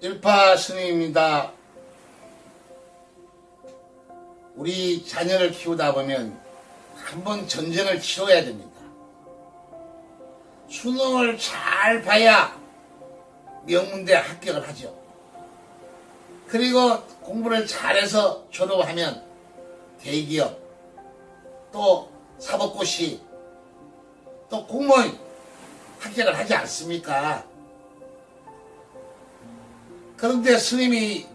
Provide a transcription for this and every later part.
일파 스님입니다. 우리 자녀를 키우다 보면 한번 전쟁을 치러야 됩니다. 수능을 잘 봐야 명문대 합격을 하죠. 그리고 공부를 잘해서 졸업하면 대기업, 또 사법고시, 또 공무원 합격을 하지 않습니까? 그런데 스님이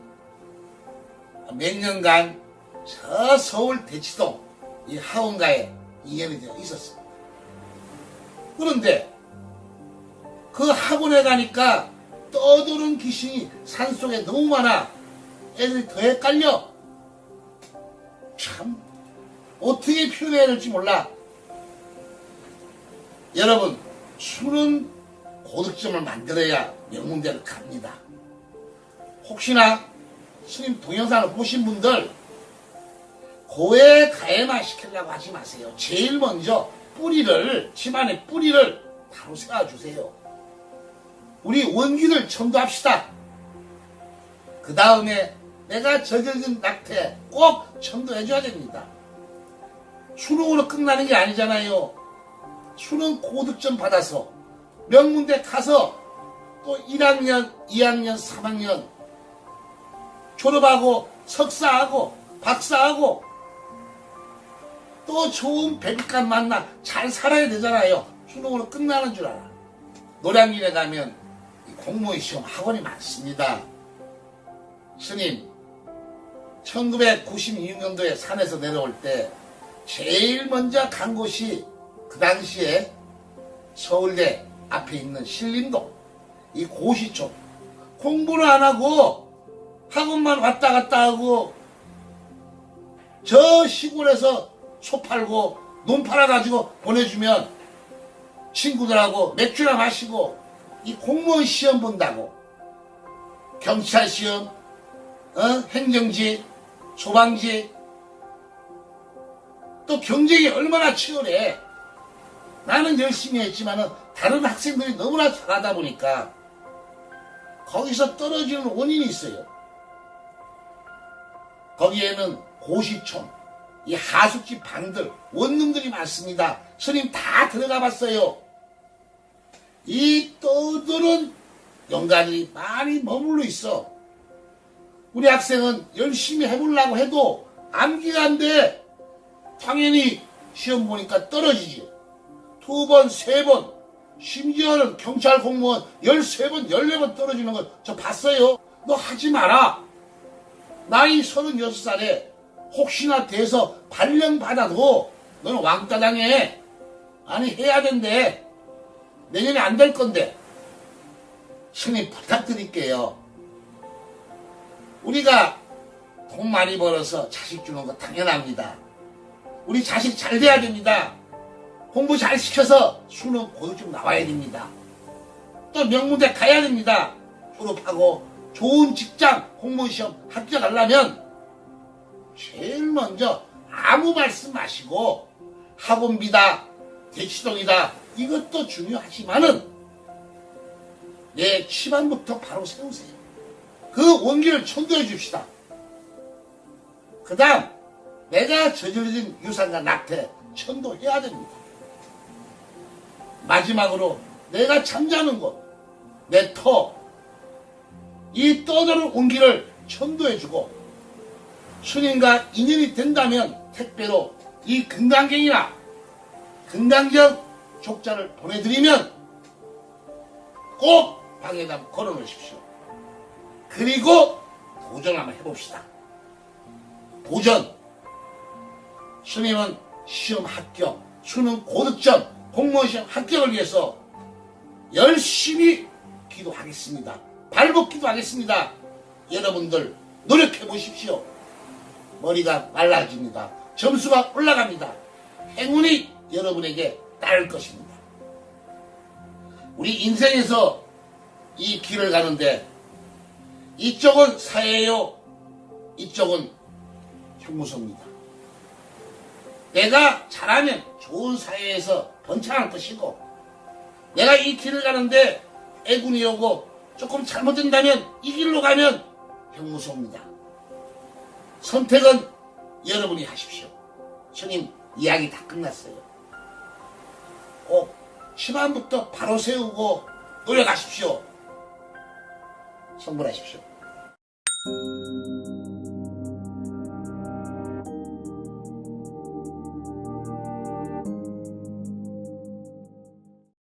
몇 년간 저 서울 대치동 이 하원가에 인연이 되어 있었습니다. 그런데 그 학원에 가니까 떠도는 귀신이 산속에 너무 많아 애들이 더 헷갈려. 참 어떻게 표현해야 될지 몰라. 여러분 술은 고득점을 만들어야 명문대를 갑니다. 혹시나 스님 동영상을 보신 분들 고에 가해만 시키려고 하지 마세요. 제일 먼저 뿌리를 집안의 뿌리를 바로 세워주세요. 우리 원기를 첨도합시다. 그 다음에 내가 저격은 낙태 꼭 첨도해줘야 됩니다. 수능으로 끝나는 게 아니잖아요. 수능 고득점 받아서 명문대 가서 또 1학년, 2학년, 3학년 졸업하고 석사하고 박사하고 또 좋은 배비감 만나 잘 살아야 되잖아요. 수능으로 끝나는 줄 알아. 노량진에 가면 이 공무원 시험 학원이 많습니다. 스님, 1996년도에 산에서 내려올 때 제일 먼저 간 곳이 그 당시에 서울대 앞에 있는 신림동 이 고시촌 공부를 안 하고 학원만 왔다 갔다 하고 저 시골에서 소 팔고 논 팔아가지고 보내주면 친구들하고 맥주나 마시고 이 공무원 시험 본다고 경찰 시험, 어? 행정지, 소방지 또 경쟁이 얼마나 치열해. 나는 열심히 했지만 다른 학생들이 너무나 잘하다 보니까 거기서 떨어지는 원인이 있어요. 거기에는 고시촌, 이 하숙집 방들, 원룸들이 많습니다. 스님 다 들어가 봤어요. 이 떠드는 영가들이 많이 머물러 있어. 우리 학생은 열심히 해보려고 해도 암기가 안 돼. 당연히 시험 보니까 떨어지지. 두 번, 세 번, 심지어는 경찰 공무원 13번, 14번 떨어지는 거저 봤어요. 너 하지 마라. 나이 36살에 혹시나 돼서 발령 받아도 너는 왕따 당해. 아니 해야 된대. 내년에 안 될 건데. 스님 부탁드릴게요. 우리가 돈 많이 벌어서 자식 주는 거 당연합니다. 우리 자식 잘 돼야 됩니다. 공부 잘 시켜서 수능 고득점 나와야 됩니다. 또 명문대 가야 됩니다. 졸업하고 좋은 직장 공무원 시험 합격하려면 제일 먼저 아무 말씀 마시고 학원비다 대치동이다 이것도 중요하지만은 내 집안부터 바로 세우세요. 그 원기를 천도해 줍시다. 그 다음 내가 저질린 유산과 낙태 천도해야 됩니다. 마지막으로 내가 잠자는 곳, 내 터, 이 떠도는 온기를 천도해주고 스님과 인연이 된다면 택배로 이 금강경이나 금강경 족자를 보내드리면 꼭 방에다 걸어놓으십시오. 그리고 도전 한번 해봅시다. 도전. 스님은 시험 합격, 수능 고득점, 공무원 시험 합격을 위해서 열심히 기도하겠습니다. 발벗기도 하겠습니다. 여러분들 노력해 보십시오. 머리가 말라집니다. 점수가 올라갑니다. 행운이 여러분에게 따를 것입니다. 우리 인생에서 이 길을 가는데 이쪽은 사회요, 이쪽은 형무소입니다. 내가 잘하면 좋은 사회에서 번창할 것이고 내가 이 길을 가는데 애군이 오고 조금 잘못된다면 이 길로 가면 형무소입니다. 선택은 여러분이 하십시오. 스님 이야기 다 끝났어요. 꼭 시반부터 바로 세우고 노력하십시오. 성불하십시오.